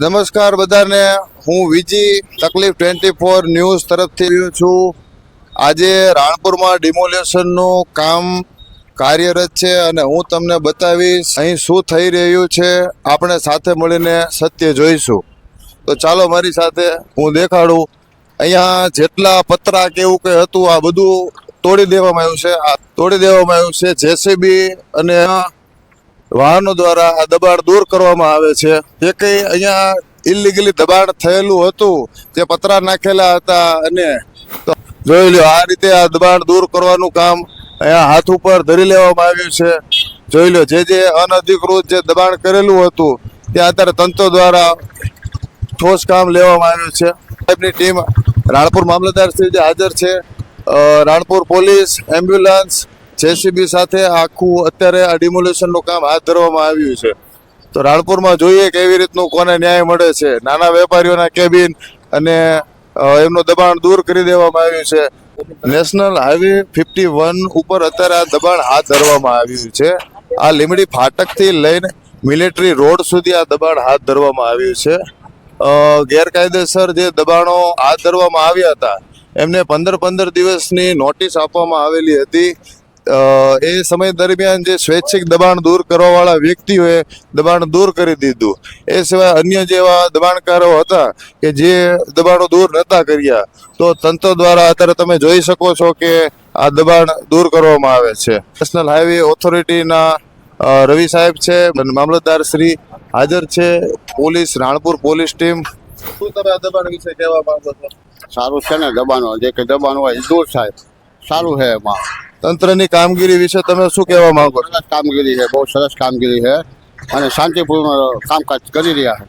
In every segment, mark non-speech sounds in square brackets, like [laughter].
નમસ્કાર બધાને. હું વિજી, તકલીફ ટ્વેન્ટી ફોર ન્યૂઝ તરફથી છું. આજે રાણપુરમાં ડિમોલેશનનું કામ કાર્યરત છે અને હું તમને બતાવીશ અહીં શું થઈ રહ્યું છે. આપણે સાથે મળીને સત્ય જોઈશું. તો ચાલો મારી સાથે હું દેખાડું. અહીંયા જેટલા પતરા કેવું કંઈ હતું, આ બધું તોડી દેવામાં આવ્યું છે. આ તોડી દેવામાં આવ્યું છે જેસીબી અને વાહનો દ્વારા આ દબાણ દૂર કરવામાં આવે છે. જે કંઈ અહીંયા ઇલીગલી દબાણ થયેલું હતું, જે પતરા નાખેલા હતા અને જોઈ લો આ રીતે આ દબાણ દૂર કરવાનું કામ અહીંયા હાથ ઉપર ધરી લેવામાં આવ્યું છે. જોઈ લો જે જે અનધિકૃત જે દબાણ કરેલું હતું, તે અત્યારે તંત્ર દ્વારા ઠોસ કામ લેવામાં આવ્યું છે. સાહેબની ટીમ રાણપુર મામલતદાર શ્રી જે હાજર છે રાણપુર પોલીસ, એમ્બ્યુલન્સ જેસીબી સાથે આખું અત્યારે આ ડિમોલેશનનું કામ હાથ ધરવામાં આવ્યું છે. તો રાણપુરમાં જોઈએ કેવી રીતનું કોને ન્યાય મળે છે. નાના વેપારીઓના કેબિન અને એમનું દબાણ દૂર કરી દેવામાં આવ્યું છે. નેશનલ હાઈવે ફિફ્ટી વન ઉપર અત્યારે આ દબાણ હાથ ધરવામાં આવ્યું છે. આ લીમડી ફાટકથી લઈને મિલિટરી રોડ સુધી આ દબાણ હાથ ધરવામાં આવ્યું છે. ગેરકાયદેસર જે દબાણો હાથ ધરવામાં આવ્યા હતા, એમને પંદર પંદર દિવસની નોટિસ આપવામાં આવેલી હતી. એ સમય દરમિયાન જે સ્વૈચ્છિક દબાણ દૂર કરવાવાળા વ્યક્તિઓએ દબાણ દૂર કરી દીધું. એ સિવાય અન્ય જેવા દબાણકારો હતા કે જે દબાણો દૂર નહોતા કર્યા, તો તંત્ર દ્વારા અત્યારે તમે જોઈ શકો છો કે આ દબાણ દૂર કરવામાં આવે છે. નેશનલ હાઈવે ઓથોરિટીના રવિ સાહેબ છે મામલતદાર શ્રી હાજર છે, પોલીસ, રાણપુર પોલીસ ટીમ. શું તમે આ દબાણ વિશે કહેવા માંગો છો? સારું છે ને દબાણો, જે કે દબાણ હોય દૂર થાય. સારું છે એમાં. તંત્રની કામગીરી વિશે તમે શું કહેવા માંગો સરસ કામગીરી છે બહુ સરસ કામગીરી છે અને શાંતિપૂર્ણ કામકાજ કરી રહ્યા છે.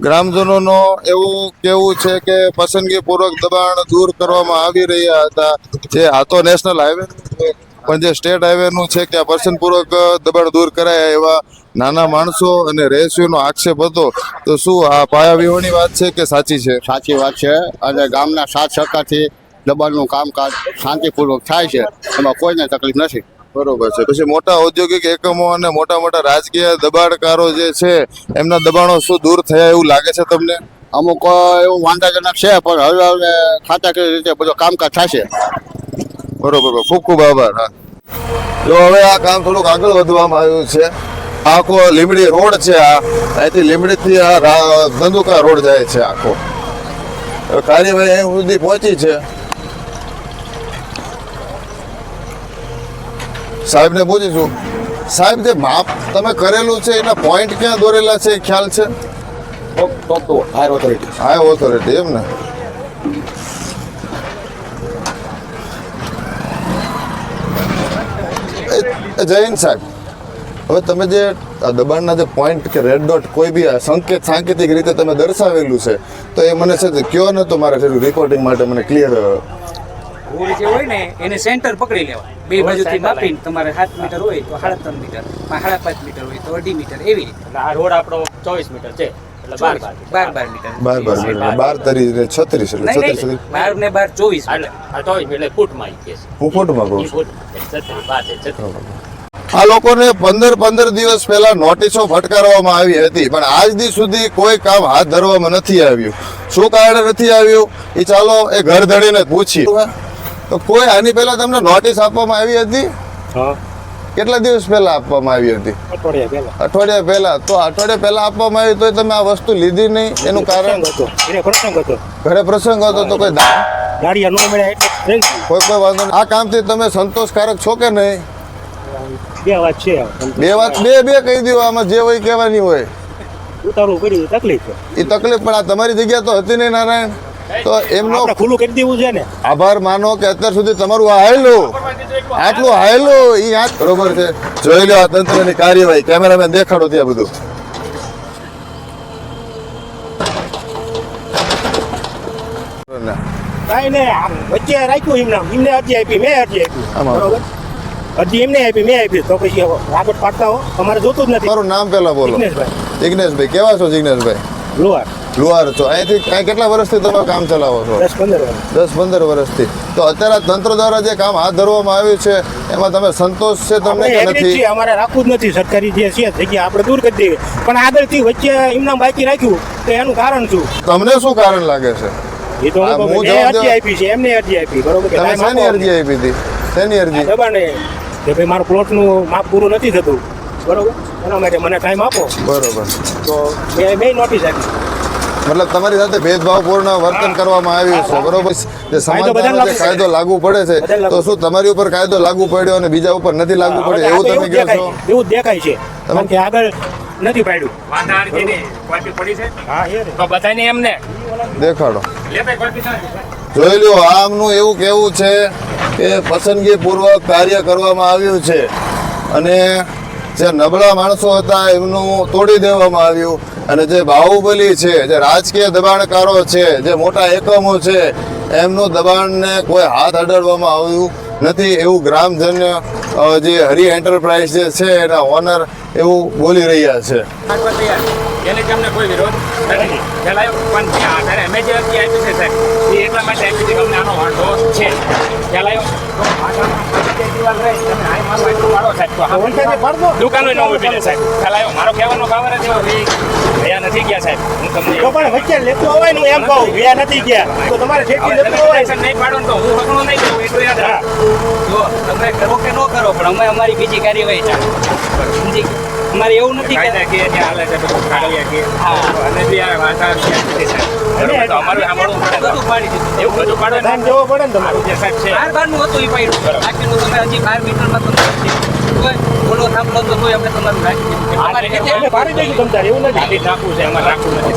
ગ્રામજનોનો એવું કેવું છે કે પસંદગીપૂર્વક દબાણ દૂર કરવામાં આવી રહ્યા હતા. જે આ તો નેશનલ હાઈવે પણ જે સ્ટેટ હાઈવેનું છે કે આ પસંદપૂર્વક દબાણ દૂર કરાયા એવા નાના માણસો અને રહેશીઓનો આક્ષેપ હતો. તો શું આ પાયા વિહોણી વાત છે કે સાચી છે? સાચી વાત છે. અને ગામના સાથ સહકારથી દબાણનું કામકાજ શાંતિપૂર્વક થાય છે એમાં કોઈને તકલીફ નથી. બરોબર છે. પછી મોટા ઔદ્યોગિક એકમો અને મોટા મોટા રાજકીય દબાણકારો જે છે એમના દબાણો શું દૂર થયા એવું લાગે છે તમને? અમુક એવું વાંધાજનક છે પણ હવે હવે ખાતાકીય રીતે બધું કામકાજ થશે. બરોબર. ખૂબ ખૂબ આભાર હા. જો હવે આ કામ થોડુંક આગળ વધવામાં આવ્યું છે. આખો લીમડી રોડ છે આ. અહીંથી લીમડીથી આ ધંધુકા રોડ જાય છે આખો. કાર્યવાહી અહીં સુધી પહોંચી છે. સાહેબને પૂછીશું સાહેબ જે માપ તમે કરેલું છે એના પોઈન્ટ ક્યાં દોરેલા છે એ ખ્યાલ છે? હાયર ઓથોરિટી હા ઓથોરિટી એમ ને? જૈન સાહેબ હવે તમે જે આ દબાણના જે પોઈન્ટ કે રેડ ડોટ કોઈ બી સંકેત સાંકેતિક રીતે તમે દર્શાવેલું છે તો એ મને છે કયો ને તો મારે રિપોર્ટિંગ માટે મને ક્લિયર ભૂલ જે હોય ને એને સેન્ટર પકડી લેવા બે બાજુથી માપીને તમારે સાત મીટર હોય તો સાડા ત્રણ મીટર સાડા પાંચ મીટર હોય તો અઢી મીટર એવી રીતે. આ રોડ આપણો ચોવીસ મીટર છે. બાર બાર બાર બાર મીટર. બાર બાર મિનિટ બાર તરી છત્રીસ એટલે છત્રીસ બાર ને બાર ચોવીસ આ ચોવીસ મીટર ફૂટમાં ઈ કે છે હું ફોટોમાં કહું છું? ફૂટ છત્રીસ બાર છે છત્રીસ. આ લોકોને પંદર પંદર દિવસ પહેલા નોટિસો ફટકારવામાં આવી હતી પણ આજ દી સુધી કોઈ કામ હાથ ધરવામાં નથી આવ્યું. શું કારણ નથી આવ્યું? એ ચાલો એ ઘર ધડીને પૂછીએ. તો કોઈ આની પહેલા તમને નોટિસ આપવામાં આવી હતી? કેટલા દિવસ પહેલા આપવામાં આવી હતી? અઠવાડિયા પહેલા. તો અઠવાડિયા પહેલા આપવામાં આવી તો તમે આ વસ્તુ લીધી નહીં? એનું કારણ? ઘરે પ્રસંગ હતો તો કોઈ કોઈ કોઈ વાંધો નહીં. આ કામથી તમે સંતોષકારક છો કે નહીં? બે વાત છે બે વાત બે બે કહી દો આમાં જે હોય કહેવાની હોય. તકલીફ એ તકલીફ પણ આ તમારી જગ્યા તો હતી નહીં નારાયણ? તો એમનો ખુલ્લું કરી દેવું છે ને. આભાર માનો કે અત્યાર સુધી તમારું હાયલું. આટલું હાયલું એ આ બરોબર છે. જોઈ લો આ તંત્રની કાર્યવાહી. કેમેરામેન દેખાડો ત્યાં બધું. કાંઈ નહીં આમ વચ્ચે રાખ્યું એમને એમને અરજી આપી મેં અરજી આપી. બરોબર? અરજી એમને આપી મેં આપી. તો પછી પાડતા હો. અમારે જોતું જ નથી. તમારું નામ પેલા બોલો. જિગ્નેશભાઈ. જિગ્નેશભાઈ. કેવા છો જિગ્નેશભાઈ? લોહાર. લુહાર છો. અહીંથી કાંઈ કેટલા વર્ષથી તમે કામ ચલાવો છો? દસ પંદર દસ પંદર વર્ષથી. તો અત્યારે તંત્ર દ્વારા જે કામ હાથ ધરવામાં આવ્યું છે એમાં તમે સંતોષ છે તમને કે નથી? અમારે રાખવું જ નથી. સરકારી જે છે જગ્યા આપણે દૂર કરી દઈએ પણ આગળથી વચ્ચે એમના બાકી રાખ્યું તો એનું કારણ શું? તમને શું કારણ લાગે છે? એ તો હું અરજી આપી છે એમને અરજી આપી. બરોબર તમે શાની અરજી આપી હતી? શેની અરજી. દબાણે કે ભાઈ મારું પ્લોટનું માપ પૂરું નથી થતું. બરોબર? એના માટે મને ટાઈમ આપો. બરોબર. તો મેં નોટિસ આપી. મતલબ તમારી સાથે ભેદભાવપૂર્ણ વર્તન કરવામાં આવ્યું છે બરોબર? જે સમાજમાં કાયદો જે લાગુ કાયદો લાગુ પડે છે તો શું તમારી ઉપર કાયદો લાગુ પડ્યો અને બીજા ઉપર નથી લાગુ પડ્યો? એવું તમે કહો છો? એવું દેખાય છે. કારણ કે આગળ નથી પાડ્યું. વાંધા અરજીની કોપી પડી છે? હા એ તો બધાને એમને. દેખાડો. જોઈ લ્યો આમનું એવું કેવું છે કે પસંદગી પૂર્વક કાર્ય કરવામાં આવ્યું છે. અને જે નબળા માણસો હતા એમનું તોડી દેવામાં આવ્યું. અને જે બાહુબલી છે, જે રાજકીય દબાણકારો છે, જે મોટા એકમો છે, એમનું દબાણને કોઈ હાથ અડાડવામાં આવ્યું નથી એવું ગ્રામજન્ય જે હરિ એન્ટરપ્રાઇઝ જે છે, એના ઓનર એવું બોલી રહ્યા છે. એને તમને અમને કોઈ વિરોધ નથી. ચલાયો પણ ત્યાં આધારે અમે જે અરજી આપી છે સાહેબ એ એટલા માટે આપી છે કે અમને આનો વાંધો છે. હાય દો. દુકાનો ન ઊભી રહે સાહેબ. ચલાયો મારો કહેવાનો ભાવ જ એવો નથી ગયા સાહેબ. હું તમને તો પણ વચ્ચે લેતું ને એમ કહું ગયા નથી ગયા. તો તમારે ઠેકી લેતું નહીં પાડો તો હું હકણો નહીં દઉં એટલું યાદ રાખ જો તમે કરો કે ન કરો પણ અમે અમારી બીજી કાર્યવાહી ચાલે. સમજી ગયા? અમારે એવું નથી કે કાયદાકીય જે હાલે છે બધું અને બી આ તો અમારું સાંભળવું પડે બધું પાડી દીધું. એવું બધું પાડો પડે ને તમારે. જે સાહેબ છે. બાર બારનું હતું એ પાડ્યું. બાકીનું તમે હજી બાર મીટરમાં તોય બોલો થાંભલો તો તોય અમે તમારું રાખી દીધું કે તમારે એટલે કેટલે- અમે પાડી દઈશું તમ તારે એવું નથી. નાખવું છે અમારે રાખવું નથી.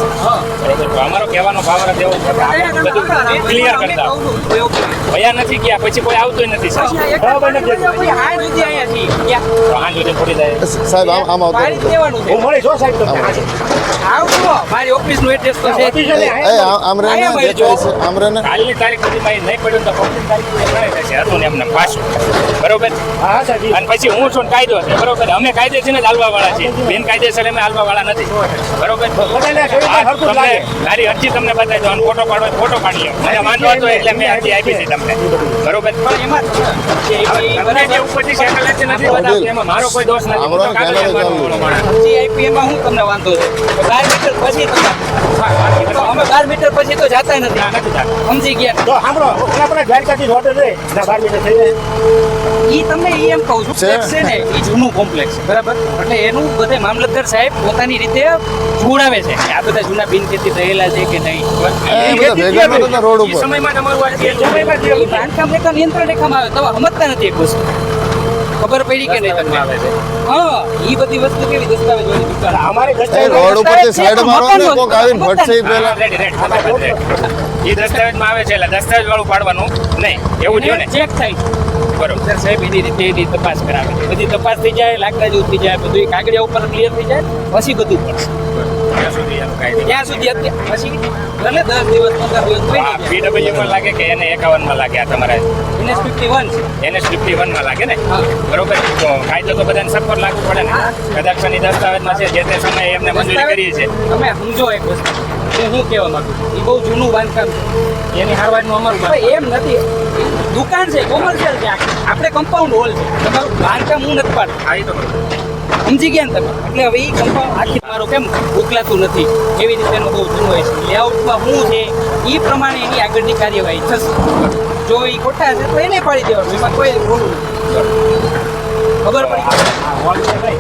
બરોબર તો અમારો કહેવાનો ભાવ જ એવો છે. બધું ક્લિયર કરતા ભયા નથી ગયા પછી કોઈ આવતું નથી બરાબર નથી. તો હાંજ સુધી ફોડી જાય. સાહેબ આમ આમ આવતો હું મળી જો સાહેબ તમને. આવજો મારી ઓફિસનું એડ્રેસ તો છે. આમ- રહે ને આયા ભાઈ દેખાય છે આમ રહે ને. કાલની તારીખ સુધીમાં એ નહીં પડ્યું તો પચીસ તારીખ સુધી થશે હતું ને એમને પાછું. બરોબર? હા સાહેબ અને પછી હું છું ને કાયદો છે બરોબર? અમે કાયદેસર જ હાલવા વાળા છીએ. બિન કાયદેસર અમે હાલવા વાળા નથી. બરોબર? તમને. મારી અરજી તમને બતાવી દો ફોટો પાડો ફોટો પાડી લો મને વાંધો હતો એટલે મેં અરજી આપી છે તમને. બરોબર? પણ એમાં એમાં મારો કોઈ દોષ નથી. હું તો આમરો કાગળિયા કેમેરો મારું ચાલુ. માણસ. GIP માં હું તમને વાંધો છે? બાર મીટર પછી અમે બાર મીટર પછી તો જાતા નથી. સમજી ગયા. તો સાંભળો આપણે ઘેર દ્વારકાથી હોટલ રે ના બાર મીટર થઈ જાય. ઈ તમને એમ કહું છે. કોમ્પ્લેક્સ છે ને એ જૂનું કોમ્પ્લેક્સ છે બરાબર? એટલે એનું બધે મામલતદાર સાહેબ પોતાની રીતે જોડાવે છે. આ બધા જૂના બિનખેતી થયેલા છે કે નહીં? એ સમયમાં તમારું આ સમયમાં બાંધકામ રેખા નિયંત્રણ રેખામાં આવે તો સમજતા નથી એક વસ્તુ. ખબર પડી કે નહીં તમને? આવે છે. હા ઈ બધી વસ્તુ કેવી દસ્તાવેજ વાળી દુકાન? અમારે રોડ ઉપરથી સાઈડ મારો ને કોક આવીને ફટશે પહેલા. ઈ દસ્તાવેજ દસ્તાવેજમાં આવે છે એટલે દસ્તાવેજ વાળું પાડવાનું નહીં. એવું જો ને? ચેક થાય. બરોબર. સાહેબ એની રીતે એની તપાસ કરાવે. બધી તપાસ થઈ જાય લાકડા જેવું થઈ જાય બધું એ કાગળિયા ઉપર ક્લિયર થઈ જાય પછી બધું પડશે ત્યાં સુધી પછી ભલે દસ દિવસ પંદર દિવસ કોઈ નહીં લાગે કે એને એકાવનમાં લાગે આ તમારે? એને ફિફ્ટી વન છે. એને ફિફ્ટી વનમાં લાગે ને? બરોબર તો કાયદો તો બધાને સફર લાગુ પડે ને? કદાક્ષની દસ્તાવેજમાં છે જે તે સમયે એમને મંજૂરી કરીએ છે તમે સમજો એક વસ્તુ. હું શું કહેવા માંગુ છું. એ બહુ જૂનું બાંધકામ છે. એની હારવારનું અમારું. એમ નથી. દુકાન છે કોમર્શિયલ છે આપણે કમ્પાઉન્ડ હોલ છે. તમારું બાંધકામ હું નથી પાડતો. આવી તો. સમજી ગયા ને તમે? એટલે હવે એ કમ્પાઉન્ડ આખી મારો કેમ ઉકલાતું નથી? એવી રીતે એનો બહુ જૂનો હોય છે. લેઆઉટમાં શું છે એ પ્રમાણે એની આગળની કાર્યવાહી થશે. જો એ ખોટા છે તો એને પાડી દેવાનું. એમાં કોઈ ખોટું ખબર પડી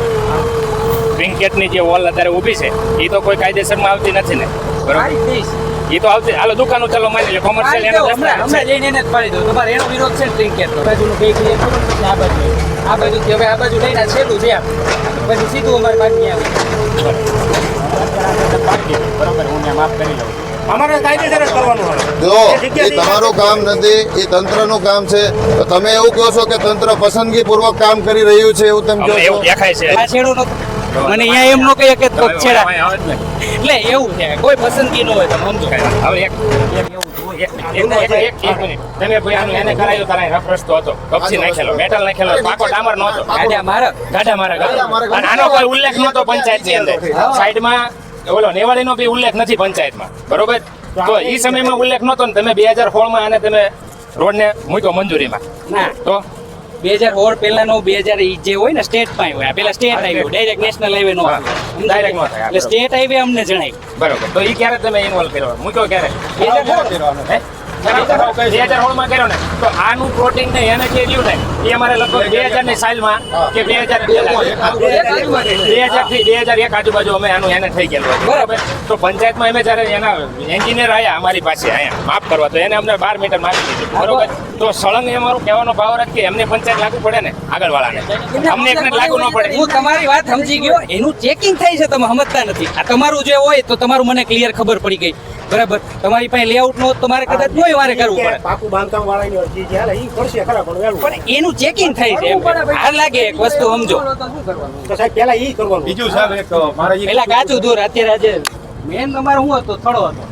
વિંકેટની જે વોલ અત્યારે ઊભી છે એ તો કોઈ કાયદેસરમાં આવતી નથી ને. બરોબર? એ તો આવશે હાલો દુકાનો ચાલો માની લે કોમર્શિયલ એનો હમણાં જઈને એને જ પાડી દો તમારે એનો વિરોધ છે ડ્રિંક કે તો બાજુનું બે પછી આ બાજુ. આ બાજુથી હવે આ બાજુ લઈને છેલું છે. પછી સીધું અમારે બાકી આવે. બરોબર હું ને માફ કરી લઉં અમારે કાયદેસર જ કરવાનું જો એ તમારું કામ નથી એ તંત્રનું કામ છે. તો તમે એવું કહો છો કે તંત્ર પસંદગી પૂર્વક કામ કરી રહ્યું છે એવું તમે કહો છો? દેખાય છે. મને અહીંયા એમ ન કહીએ કે કોક છેડા ને. એટલે એવું છે કોઈ પસંદગી ન હોય તમે સમજો. હવે એક ઉલ્લેખ નહોતો પંચાયતની અંદર. સાઈડમાં ઓલો નેવાળીનો બી ઉલ્લેખ નથી પંચાયતમાં. બરોબર? તો એ સમયમાં ઉલ્લેખ નહોતો ને તમે બે હજાર સોળમાં આને તમે રોડ ને મૂક્યો મંજૂરીમાં. ના. તો? બે હજાર સોળ પહેલાનો બે હજાર જે હોય ને સ્ટેટમાં હોય પેલા state highway direct national highway નો ડાયરેક્ટ નો થાય. એટલે સ્ટેટ હાઈવે અમને જણાય બરોબર તો એ ક્યારે તમે ઇન્વોલ્વ કર્યો મૂક્યો ક્યારે બે હજાર? બે હજાર સોળમાં કર્યો ને તો આનું પ્રોટીન ને એને જે રહ્યું ને એ અમારે લગભગ બે હજારની કે બે હજાર બે હજારથી બે હજાર એક આજુબાજુ અમે આનું એને થઈ ગયેલું બરાબર તો પંચાયતમાં અમે જ્યારે એના એન્જિનિયર આવ્યા અમારી પાસે અહીંયા માફ કરવા તો એને અમને બાર મીટર મારી દીધું બરોબર તો સળંગ એ મારો કહેવાનો ભાવ રહે કે એમને પંચાયત લાગુ પડે ને આગળ વાળાને અમને એકને લાગુ ન પડે. હું તમારી વાત સમજી ગયો. એનું ચેકિંગ થાય છે તમે સમજતા નથી. આ તમારું જે હોય તો તમારું મને ક્લિયર ખબર પડી ગઈ. બરાબર? તમારી પાસે લેઆઉટ નો તમારે મારે કદાચ કોઈ વારે કરવું પડે. પાકું બાંધકામ વાળાની અરજી જ્યારે ઈ કરશે ખરા પણ. પણ એનું ચેકિંગ થાય છે આ લાગે એક વસ્તુ સમજો. તો સાહેબ પહેલા ઈ કરવાનું. બીજું સાહેબ એક મારા પહેલા કાચું દૂર અત્યારે આજે મેન તમારો શું હતો? થોડો હતો.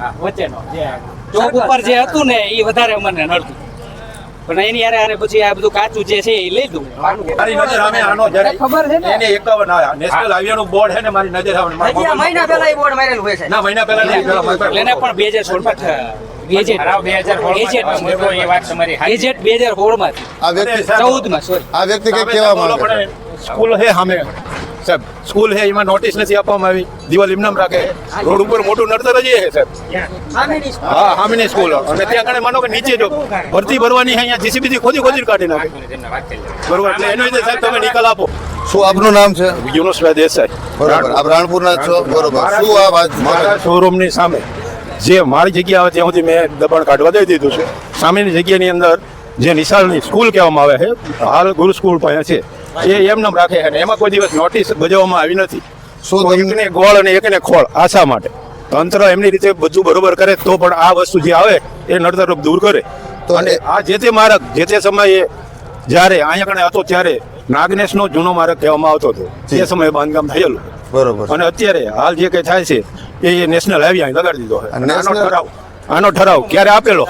હા, વચ્ચેનો જે ચોક ઉપર જે હતું ને એ વધારે અમને નડતું. પણ એની યારે આને પછી આ બધું કાચું જે છે એ લઈ દઉં મારી નજર સામે આનો જ્યારે ખબર છે ને? એને એકાવન આ નેશનલ હાઈવે નું બોર્ડ છે ને મારી નજર આવે મારા મહિના પહેલા એ બોર્ડ મારેલું હોય છે. ના મહિના પહેલા નહીં એને પણ બે હજાર સોળમાં એજેટ બે હજાર સોળમાંથી આ વ્યક્તિ ચૌદમાં સોરી આ વ્યક્તિ કઈ કેવા માંગે સ્કૂલ છે સામે. સાહેબ સ્કૂલ છે એમાં નોટિસ નથી આપવામાં આવી. દિવાલ એમનામ રાખે. રોડ ઉપર મોટું નડતર જ છે સાહેબ. હા સામેની સ્કૂલ. અને ત્યાં કણે માનો કે નીચે જો ભરતી ભરવાની છે અહીંયા જીસીબી થી ખોદી ખોદી કાઢી નાખે. બરોબર એટલે એનો રીતે સાહેબ તમે નિકાલ આપો. શું આપનું નામ છે? યુનુસભાઈ દેસાઈ. બરોબર આપ રાણપુરના છો? બરોબર શું આ વાત મારા શોરૂમની સામે. જે મારી જગ્યા આવે ત્યાં સુધી મેં દબાણ કાઢવા દઈ દીધું છે. સામેની જગ્યાની અંદર જે નિશાળની સ્કૂલ કહેવામાં આવે છે હાલ ગુરુ સ્કૂલ પાસે છે. એ એમને રાખે અને એમાં કોઈ દિવસ નોટિસ બજાવવામાં આવી નથી. શું એકને ગોળ અને એકને ખોળ આશા માટે. તંત્ર એમની રીતે બધું બરોબર કરે તો પણ આ વસ્તુ જે આવે એ નડતરરૂપ દૂર કરે. તો અને આ જે તે માર્ગ જે તે સમયે જ્યારે અહીંયા કણે હતો ત્યારે નાગનેશનો જૂનો માર્ગ કહેવામાં આવતો હતો. તે સમયે બાંધકામ થયેલું. બરોબર. અને અત્યારે હાલ જે કંઈ થાય છે એ નેશનલ હાઈવે અહીં લગાડી દીધો છે. આનો ઠરાવ ક્યારે આપેલો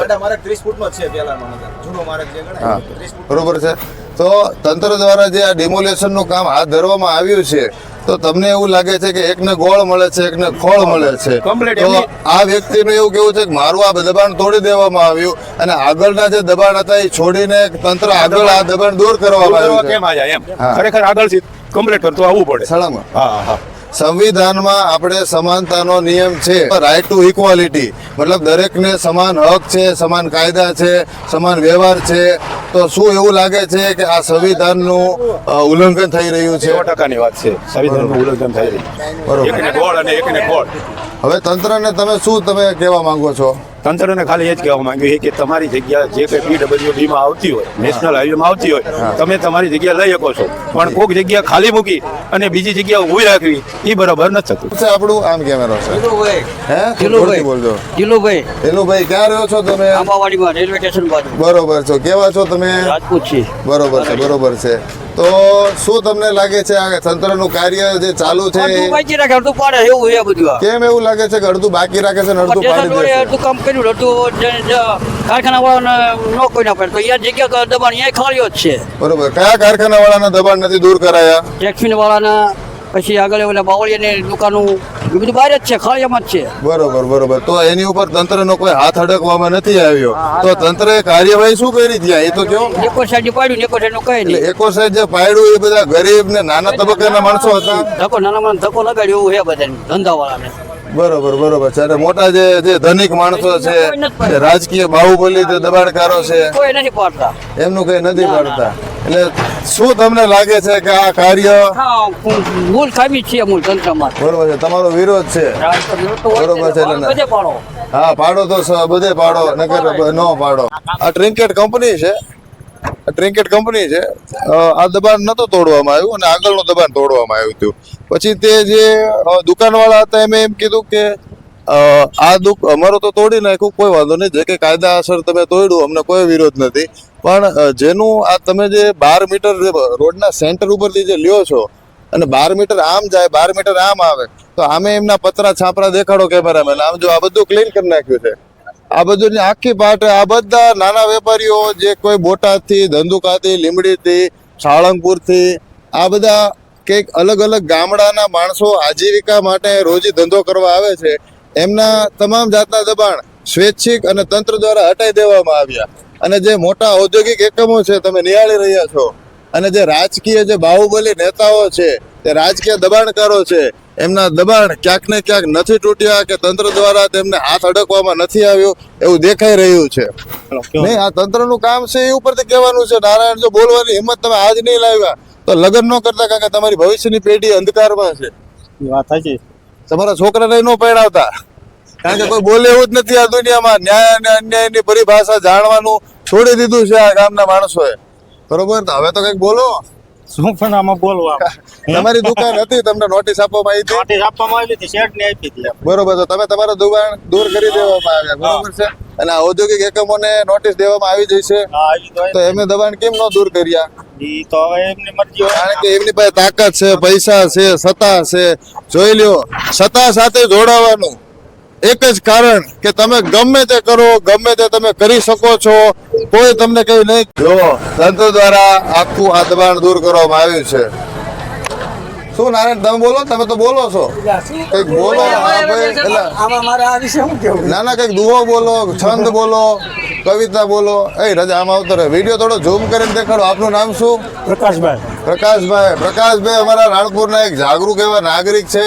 બરોબર છે. તો તંત્ર દ્વારા જે આ demolition નું કામ હાથ ધરવામાં આવ્યું છે તો તમને એવું લાગે છે કે એકને ગોળ મળે છે એકને ખોળ મળે છે? તો આ વ્યક્તિનું એવું કેવું છે કે મારું આ દબાણ તોડી દેવામાં આવ્યું અને આગળના જે દબાણ હતા એ છોડીને તંત્ર આગળ આ દબાણ દૂર કરવામાં કરવા આવ્યું કેમ છે આયા એમ ખરેખર આગળથી કમ્પ્લીટ કરતો આવવું પડે. સળામાં હા હા. સંવિધાનમાં આપણે સમાનતાનો નિયમ છે. રાઈટ ટુ ઇક્વાલિટી મતલબ દરેકને સમાન હક છે સમાન કાયદા છે સમાન વ્યવહાર છે. તો શું એવું લાગે છે કે આ સંવિધાનનું ઉલ્લંઘન થઈ રહ્યું છે? ટકાની વાત છે. સંવિધાનનું ઉલ્લંઘન થઈ રહ્યું બરોબર. હવે તંત્રને તમે શું તમે કહેવા માંગો છો? તંત્રને ખાલી એ જ કહેવા માંગ્યું છે કે તમારી જગ્યા જે કઈ પીડબ્લ્યુડી માં આવતી હોય નેશનલ હાઈવે માં આવતી હોય તમે તમારી જગ્યા લઈ શકો છો. પણ કોઈક જગ્યા ખાલી મૂકી અને બીજી જગ્યા ઊભી રાખવી એ બરાબર નથી થતું. છે આપણું આમ કેમેરો છે. હે. જોરથી બોલજો જીલુભાઈ. એલુભાઈ ક્યાં રહ્યો છો તમે? આંબાવાડીમાં રેલવે સ્ટેશન બાજુ. બરોબર છો. કેવા છો તમે? રાજકોટ છે બરોબર છે. બરોબર છે. તો શું તમને લાગે છે આ તંત્રનું કાર્ય જે ચાલુ છે? પાડે એવું છે બધું કેમ એવું લાગે છે કે અડધું બાકી રાખે છે અડધું પાડી દે અડધું કામ કર્યું અડધું કારખાના વાળાને નો કોઈ ના પડે તો અહીંયા જગ્યા દબાણ અહીંયા ખાલીઓ જ છે. બરોબર. કયા કારખાના વાળાના દબાણ નથી દૂર કરાયા? ટેક્સી વાળાના પછી આગળ ઓલા બાવળિયાની દુકાનો એ બધું બહાર જ છે ખાળિયામાં જ છે. બરોબર બરોબર. તો એની ઉપર તંત્રનો કોઈ હાથ અડકવામાં નથી આવ્યો. તો તંત્રએ કાર્યવાહી શું કરી ત્યાં? એ તો કયો? એકો સાઈડ પાડ્યું ને એકો સાઈડ કઈ નહીં. એકો સાઈડ જે પાડ્યું એ બધા ગરીબ ને નાના તબક્કાના માણસો હતા? ધક્કો નાના માણસ ધક્કો લગાડ્યો એવું છે બધાને ધંધાવાળાને. બરોબર બરોબર છે. અને મોટા જે જે ધનિક માણસો છે રાજકીય બાહુબલી જે દબાણકારો છે કોઈ નથી પાડતા. એમનું કઈ નથી પાડતા? એટલે શું તમને લાગે છે કે આ કાર્ય મૂળ ખામી છે મૂળ તંત્રમાં. બરોબર છે તમારો વિરોધ છે. બરોબર છે એટલે હા પાડો તો બધે પાડો નકર ન પાડો. આ ટ્રિન્કેટ કંપની છે. ટ્રિન્કેટ કંપની છે. આ દબાણ નતો તોડવામાં આવ્યું અને આગળનું દબાણ તોડવામાં આવ્યું હતું. પછી તે જે દુકાનવાળા હતા એમ એમ કીધું કે આ દુઃખ અમારો તો તોડી નાખ્યું કોઈ વાંધો નહીં જે કે કાયદાસર તમે તોડ્યું અમને કોઈ વિરોધ નથી. પણ જેનું આ તમે જે બાર મીટર રોડના સેન્ટર ઉપરથી જે લ્યો છો, અને બાર મીટર આમ જાય, બાર મીટર આમ આવે, તો આમે એમના પતરા છાપરા દેખાડો કેમેરામેન આમ જો આ બધું ક્લીન કરી નાખ્યું છે. આ બધું આખી પાટ, આ બધા નાના વેપારીઓ જે કોઈ બોટાદથી, ધંધુકાથી લીમડીથી સાળંગપુરથી, આ બધા કંઈક અલગ અલગ ગામડાના માણસો આજીવિકા માટે રોજી ધંધો કરવા આવે છે, એમના તમામ જાતના દબાણ સ્વૈચ્છિક અને તંત્ર દ્વારા હટાઈ દેવામાં આવ્યા. અને જે મોટા ઔદ્યોગિક એકમો છે તમે નિહાળી રહ્યા છો અને જે રાજકીય જે બાહુબલી નેતાઓ છે તે રાજકીય દબાણકારો છે એમના દબાણ ક્યાંક ને ક્યાંક નથી તૂટ્યા કે તંત્ર દ્વારા તેમને હાથ અડકવામાં નથી આવ્યો એવું દેખાઈ રહ્યું છે. નહીં આ તંત્રનું કામ છે એ ઉપરથી કહેવાનું છે નારાયણ જો બોલવાની હિંમત તમે આજ નહીં લાવ્યા તો લગ્ન ન કરતા કારણ કે તમારી ભવિષ્યની પેઢી અંધકારમાં છે. વાત સાચી તમારા છોકરાને ન પરણાવતા. કારણ કે કોઈ બોલે એવું જ નથી આ દુનિયામાં. ન્યાય અને અન્યાયની પરિભાષા જાણવાનું છોડી દીધું છે આ ગામના માણસોએ. બરોબર? હવે તો કંઈક બોલો. શું પણ આમાં બોલવા [laughs] તમારી દુકાન હતી તમને નોટિસ આપવામાં આવી હતી? નોટિસ આપવામાં આવી હતી શેઠ ને આપી દીધી બરોબર તો તમે તમારા દુકાન દૂર કરી દેવામાં આવ્યા બરોબર છે? અને આ ઔદ્યોગિક એકમોને નોટિસ દેવામાં આવી જઈ છે તો એમને દબાણ કેમ નો દૂર કર્યા? ઈ તો એમની મરજી કારણ કે એમની પાસે તાકાત છે પૈસા છે સત્તા છે. જોઈ લ્યો સત્તા સાથે જોડાવાનું. એક જ કારણ કે તમે ગમે તે કરો ગમે તે તમે કરી શકો છો કોઈ તમને કઈ નહીં. જો તંત્ર દ્વારા આખું આ દબાણ દૂર કરવામાં આવ્યું છે. શું નારાયણ તમે બોલો? તમે તો બોલો છો. કંઈક બોલો ના ના કંઈક દુહો બોલો છંદ બોલો કવિતા બોલો. એ રજા આમાં આવતો રહે વીડિયો થોડો ઝૂમ કરીને દેખાડો. આપનું નામ શું? પ્રકાશભાઈ. પ્રકાશભાઈ. પ્રકાશભાઈ અમારા રાણપુરના એક જાગૃત એવા નાગરિક છે.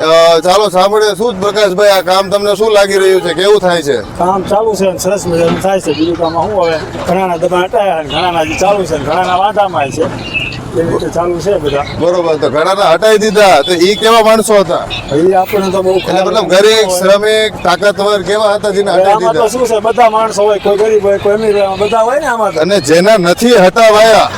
ચાલો સાંભળીએ શું પ્રકાશભાઈ આ કામ તમને શું લાગી રહ્યું છે? કેવું થાય છે? કામ ચાલુ છે અને સરસ મજાનું થાય છે. બીજું કામ શું હવે? ઘણાના દબાણ હટાયા ઘણાના હજી ચાલુ છે ઘણાના વાંધામાં છે. એ ચાલુ છે બધા. બરોબર તો ઘણાને હટાવી દીધા. તો ઈ કેવા માણસો હતા? એ આપણને તો બહુ મતલબ ગરીબ શ્રમિક તાકાતવર કેવા હતા જેને હટાવી દીધા? શું છે? બધા માણસો હોય કોઈ ગરીબ હોય કોઈ અમીર બધા હોય ને આમાં તો. અને જેના નથી હટાવાયા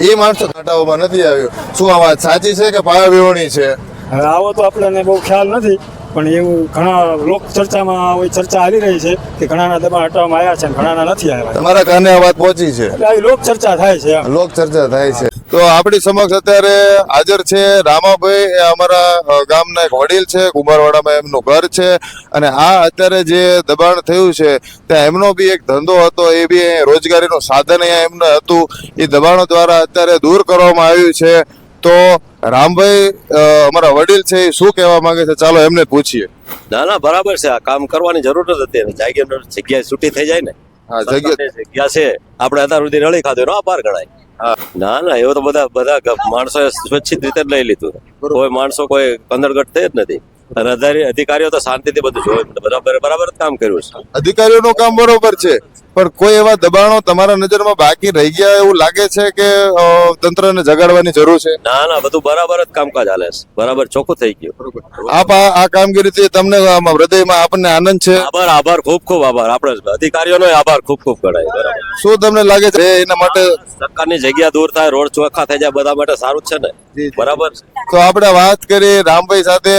એ માણસો હટાવવામાં નથી આવ્યો. શું આ વાત સાચી છે કે પાયા વિહોણી છે? હવે આવો તો આપણને બહુ ખ્યાલ નથી પણ એવું ઘણા લોક ચર્ચામાં ચર્ચા હાલી રહી છે કે ઘણાના દબાણ હટાવવામાં આવ્યા છે ઘણાના નથી આવ્યા. તમારા કાને આ વાત પહોંચી છે? આવી લોક ચર્ચા થાય છે લોક ચર્ચા થાય છે. તો આપણી સમક્ષ અત્યારે હાજર છે રામાભાઈ એ અમારા ગામના એક વડીલ છે કુંભારવાડામાં એમનું ઘર છે અને આ અત્યારે જે દબાણ થયું છે ત્યાં એમનો બી એક ધંધો હતો એ બી રોજગારીનું સાધન અહીંયા એમને હતું. એ દબાણો દ્વારા અત્યારે દૂર કરવામાં આવ્યું છે. તો રામભાઈ અમારા વડીલ છે એ શું કહેવા માંગે છે? ચાલો એમને પૂછીએ. ના ના બરાબર છે. આ કામ કરવાની જરૂર જ હતી. જાગ્યા જગ્યા છૂટી થઈ જાય ને. હા જગ્યા જગ્યા છે. આપણે અત્યાર સુધી રળી ખાધું આભાર ગણાય. ના ના એવો તો બધા બધા માણસો સ્વચ્છિત રીતે જ લઈ લીધું. કોઈ માણસો કોઈ કંદરગટ થઈ જ નથી. અને અધિકારીઓ તો શાંતિથી બધું જોયું બરાબર બરાબર કામ કર્યું છે. અધિકારીઓનું કામ બરોબર છે. પણ કોઈ એવા દબાણો તમારા નજરમાં બાકી રહી ગયા એવું લાગે છે કે તંત્રને જગાડવાની જરૂર છે? ના ના બધું બરાબર જ કામકાજ હાલે છે. બરાબર ચોખ્ખું થઈ ગયું. આપ આ કામગીરીથી તમને હૃદયમાં આપણને આનંદ છે? આભાર આભાર ખૂબ ખૂબ આભાર. આપણે અધિકારીઓનો આભાર ખૂબ ખૂબ ગણાય. બરાબર. શું તમને લાગે છે એના માટે? સરકારની જગ્યા દૂર થાય રોડ ચોખ્ખા થઈ જાય બધા માટે સારું છે ને? બરાબર તો આપણે વાત કરી રામભાઈ સાથે.